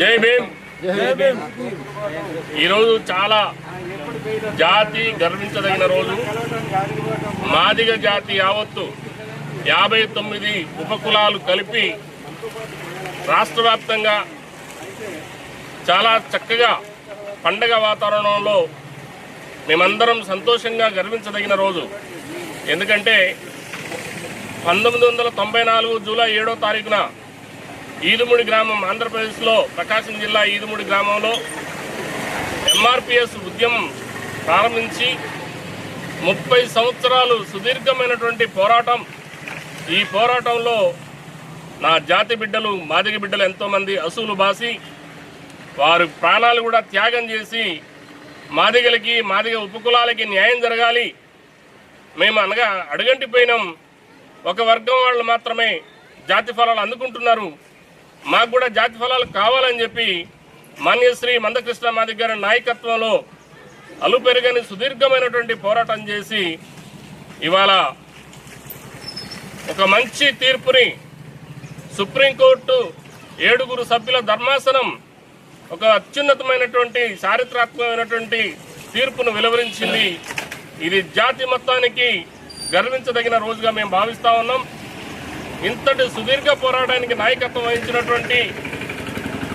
జై భీమ్. ఈరోజు చాలా జాతి గర్వించదగిన రోజు. మాదిగ జాతి యావత్తు యాభై తొమ్మిది ఉపకులాలు కలిపి రాష్ట్ర వ్యాప్తంగా చాలా చక్కగా పండగ వాతావరణంలో మేమందరం సంతోషంగా గర్వించదగిన రోజు. ఎందుకంటే పంతొమ్మిది వందల తొంభై నాలుగు జూలై ఏడో తారీఖున ఈదుముడి గ్రామం ఆంధ్రప్రదేశ్లో ప్రకాశం జిల్లా ఈదుముడి గ్రామంలో ఎంఆర్పిఎస్ ఉద్యమం ప్రారంభించి ముప్పై సంవత్సరాలు సుదీర్ఘమైనటువంటి పోరాటం. ఈ పోరాటంలో నా జాతి బిడ్డలు మాదిగ బిడ్డలు ఎంతోమంది అసూలు బాసి వారు ప్రాణాలు కూడా త్యాగం చేసి మాదిగలకి మాదిగ ఉపకులాలకి న్యాయం జరగాలి. మేము అనగా అడుగంటిపోయినాం. ఒక వర్గం వాళ్ళు మాత్రమే జాతి ఫలాలు అందుకుంటున్నారు. మాకు కూడా జాతి ఫలాలు కావాలని చెప్పి మాన్యశ్రీ మందకృష్ణ మాదిక్ గారి నాయకత్వంలో అలుపెరుగని సుదీర్ఘమైనటువంటి పోరాటం చేసి ఇవాళ ఒక మంచి తీర్పుని సుప్రీంకోర్టు ఏడుగురు సభ్యుల ధర్మాసనం ఒక అత్యున్నతమైనటువంటి చారిత్రాత్మకమైనటువంటి తీర్పును వెలువరించింది. ఇది జాతి మొత్తానికి గర్వించదగిన రోజుగా మేము భావిస్తా ఉన్నాం. ఇంతటి సుదీర్ఘ పోరాటానికి నాయకత్వం వహించినటువంటి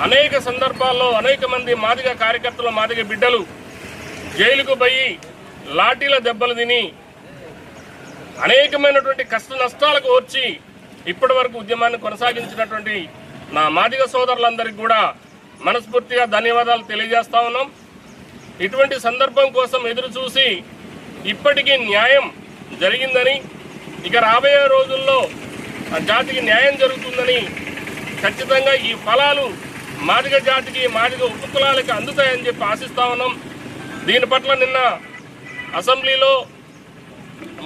అనేక సందర్భాల్లో అనేక మంది మాదిగ కార్యకర్తలు మాదిగ బిడ్డలు జైలుకు పోయి లాఠీల దెబ్బలు తిని అనేకమైనటువంటి కష్ట నష్టాలకు వచ్చి ఇప్పటి వరకు ఉద్యమాన్ని కొనసాగించినటువంటి నా మాదిగ సోదరులందరికీ కూడా మనస్ఫూర్తిగా ధన్యవాదాలు తెలియజేస్తా ఉన్నాం. ఇటువంటి సందర్భం కోసం ఎదురు చూసి ఇప్పటికీ న్యాయం జరిగిందని ఇక రాబోయే రోజుల్లో జాతికి న్యాయం జరుగుతుందని ఖచ్చితంగా ఈ ఫలాలు మాదిగ జాతికి మాదిగ ఉపకులాలకి అందుతాయని చెప్పి ఆశిస్తా ఉన్నాం. దీని పట్ల నిన్న అసెంబ్లీలో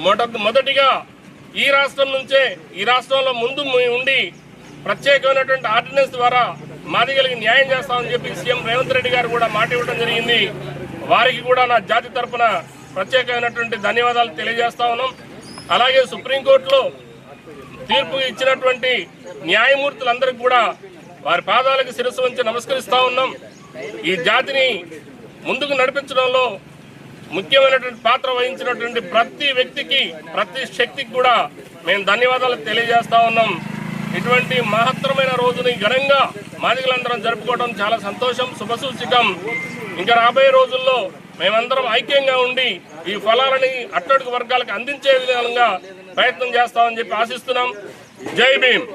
మొదట మొదటిగా ఈ రాష్ట్రం నుంచే ఈ రాష్ట్రంలో ముందు ఉండి ప్రత్యేకమైనటువంటి ఆర్డినెన్స్ ద్వారా మాదిగలకి న్యాయం చేస్తామని చెప్పి సీఎం రేవంత్ రెడ్డి గారు కూడా మాట ఇవ్వడం జరిగింది. వారికి కూడా నా జాతి తరపున ప్రత్యేకమైనటువంటి ధన్యవాదాలు తెలియజేస్తా ఉన్నాం. అలాగే సుప్రీంకోర్టులో తీర్పు ఇచ్చినటువంటి న్యాయమూర్తులందరికీ కూడా వారి పాదాలకు శిరస్సు వంచి నమస్కరిస్తా ఉన్నాం. ఈ జాతిని ముందుకు నడిపించడంలో ముఖ్యమైనటువంటి పాత్ర వహించినటువంటి ప్రతి వ్యక్తికి ప్రతి శక్తికి కూడా మేము ధన్యవాదాలు తెలియజేస్తా ఉన్నాం. ఇటువంటి మహత్తరమైన రోజుని ఘనంగా మాదిగలందరం జరుపుకోవడం చాలా సంతోషం శుభసూచికం ఇంకా రాబోయే రోజుల్లో మేమందరం ఐక్యంగా ఉండి ఈ ఫలాలని అట్టడుగు వర్గాలకు అందించే విధంగా ప్రయత్నం చేస్తామని చెప్పి ఆశిస్తున్నాం. జై భీమ్.